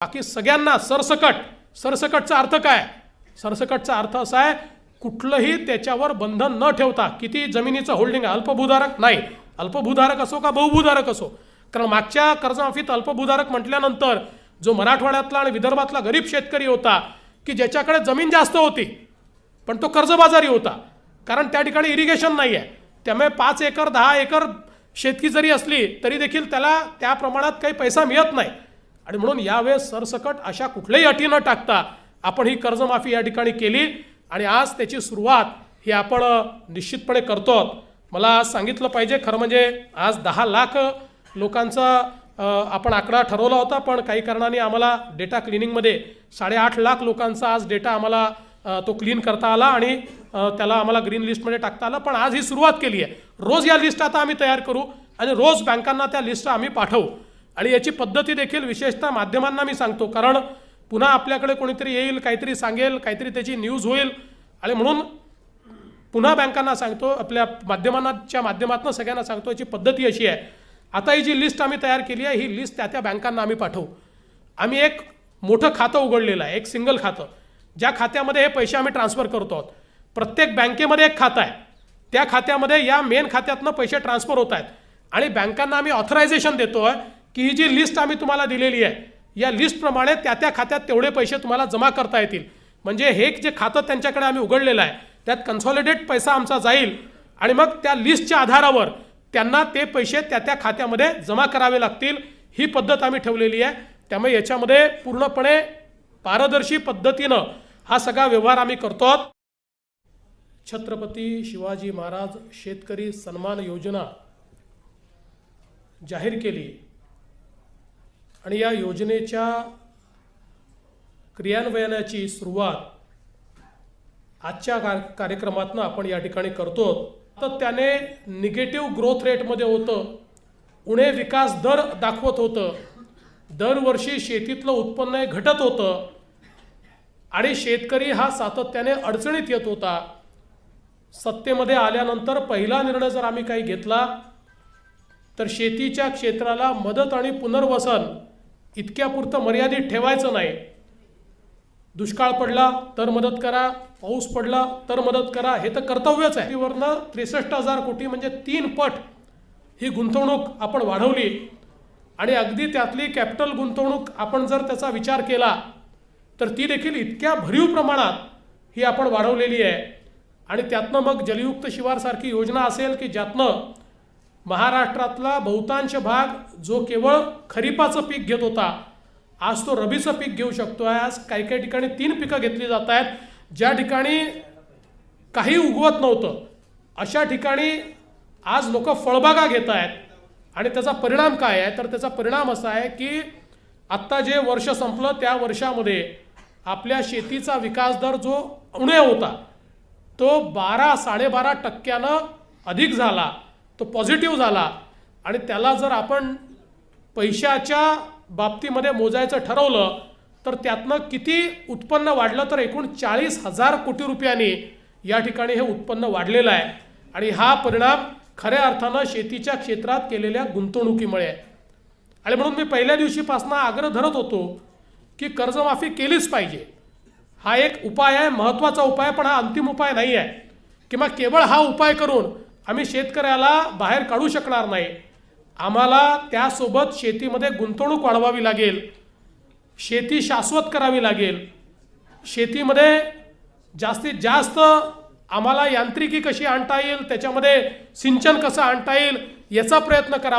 बाकी सगळ्यांना सरसकट. सरसकटचा अर्थ काय? सरसकटचा अर्थ असा आहे कुठलंही त्याच्यावर बंधन न ठेवता किती जमिनीचं होल्डिंग आहे अल्पभूधारक? नाही. अल्पभूधारक असो का बहुभूधारक असो? कारण मागच्या कर्जमाफीत अल्पभूधारक म्हटल्यानंतर जो मराठवाड्यातला आणि विदर्भातला गरीब शेतकरी होता की ज्याच्याकडे जमीन जास्त होती पण तो कर्जबाजारी होता. कारण त्या ठिकाणी इरिगेशन नाही आहे त्यामुळे पाच एकर दहा एकर शेतकी जरी असली तरी देखील त्याला त्या प्रमाणात काही पैसा मिळत नाही. आणि म्हणून यावेळेस सरसकट अशा कुठल्याही अटी न टाकता आपण ही कर्जमाफी या ठिकाणी केली आणि आज त्याची सुरुवात ही आपण निश्चितपणे करतो. आहोत. मला आज सांगितलं पाहिजे खरं म्हणजे आज दहा लाख लोकांचा आपण आकडा ठरवला होता पण काही कारणाने आम्हाला डेटा क्लिनिंगमध्ये साडेआठ लाख लोकांचा आज डेटा आम्हाला तो क्लीन करता आला आणि त्याला आम्हाला ग्रीन लिस्टमध्ये टाकता आलं. पण आज ही सुरुवात केली आहे. रोज या लिस्ट आता आम्ही तयार करू आणि रोज बँकांना त्या लिस्ट आम्ही पाठवू. आणि याची पद्धती देखील विशेषतः माध्यमांना मी सांगतो. कारण पुन्हा आपल्याकडे कोणीतरी येईल काहीतरी सांगेल काहीतरी त्याची न्यूज होईल. आणि म्हणून पुन्हा बँकांना सांगतो आपल्या माध्यमांच्या माध्यमातून सगळ्यांना सांगतो याची पद्धती अशी आहे. आता ही जी लिस्ट आम्ही तयार केली आहे ही लिस्ट त्या त्या बँकांना आम्ही पाठवू. आम्ही एक मोठं खातं उघडलेलं आहे एक सिंगल खातं. ज्या खात्यामध्ये हे पैसे आम्ही ट्रान्सफर करतो आहोत. प्रत्येक बँकेमध्ये एक खातं आहे. त्या खात्यामध्ये या मेन खात्यातनं पैसे ट्रान्सफर होत आहेत. आणि बँकांना आम्ही ऑथरायझेशन देतो आहे की ही जी लिस्ट आम्ही तुम्हाला दिलेली आहे या लिस्टप्रमाणे त्या त्या खात्यात तेवढे पैसे तुम्हाला जमा करता येतील. म्हणजे हे जे खातं त्यांच्याकडे आम्ही उघडलेलं आहे त्यात कन्सॉलिडेट पैसा आमचा जाईल आणि मग त्या लिस्टच्या आधारावर त्यांना ते पैसे त्या त्या खात्यामध्ये जमा करावे लागतील. ही पद्धत आम्ही ठेवलेली आहे. त्यामुळे याच्यामध्ये पूर्णपणे पारदर्शी पद्धतीनं हा सगळा व्यवहार आम्ही करतो आहोत. छत्रपती शिवाजी महाराज शेतकरी सन्मान योजना जाहीर केली. आणि या योजनेच्या क्रियान्वयनाची सुरुवात आजच्या कार कार्यक्रमातनं आपण या ठिकाणी करतो. तर त्याने निगेटिव्ह ग्रोथ रेटमध्ये होतं. उणे विकास दर दाखवत होतं. दरवर्षी शेतीतलं उत्पन्न हे घटत होतं. आणि शेतकरी हा सातत्याने अडचणीत येत होता. सत्तेमध्ये आल्यानंतर पहिला निर्णय जर आम्ही काही घेतला तर शेतीच्या क्षेत्राला मदत आणि पुनर्वसन इतक्यापुरतं मर्यादित ठेवायचं नाही. दुष्काळ पडला तर मदत करा पाऊस पडला तर मदत करा हे तर कर्तव्यच आहे. वरनं त्रेसष्ट हजार कोटी म्हणजे तीन पट ही गुंतवणूक आपण वाढवली. आणि अगदी त्यातली कॅपिटल गुंतवणूक आपण जर त्याचा विचार केला तर ती देखील इतक्या भरीव प्रमाणात ही आपण वाढवलेली आहे. आणि त्यातनं मग जलयुक्त शिवारसारखी योजना असेल की ज्यातनं महाराष्ट्रातला बहुतांश भाग जो केवळ खरीपाचं पीक घेत होता आज तो रबीचं पीक घेऊ शकतो आहे आज काही काही ठिकाणी तीन पिकं घेतली जात आहेत. ज्या ठिकाणी काही उगवत नव्हतं अशा ठिकाणी आज लोक फळबागा घेत आहेत. आणि त्याचा परिणाम काय आहे? तर त्याचा परिणाम असा आहे की आत्ता जे वर्ष संपलं त्या वर्षामध्ये आपल्या शेतीचा विकास दर जो उणे होता तो बारा साडेबारा टक्क्यानं अधिक झाला. तो पॉझिटिव्ह झाला. आणि त्याला जर आपण पैशाच्या बाबतीमध्ये मोजायचं ठरवलं तर त्यातनं किती उत्पन्न वाढलं तर एकूण चाळीस हजार कोटी रुपयांनी या ठिकाणी हे उत्पन्न वाढलेलं आहे. आणि हा परिणाम खऱ्या अर्थानं शेतीच्या क्षेत्रात केलेल्या गुंतवणुकीमुळे. आहे आणि म्हणून मी पहिल्या दिवशीपासून आग्रह धरत होतो की कर्जमाफी केलीच पाहिजे. हा एक उपाय आहे महत्त्वाचा उपाय पण हा अंतिम उपाय नाही आहे किंवा केवळ हा उपाय करून आम्ही शेतकऱ्याला बाहेर काढू शकणार नाही. आम्हाला त्यासोबत शेतीमध्ये गुंतवणूक वाढवावी लागेल. शेती शाश्वत करावी लागेल. शेतीमध्ये जास्तीत जास्त आम्हाला यांत्रिकी कशी आणता येईल त्याच्यामध्ये सिंचन कसं आणता येईल याचा प्रयत्न करावा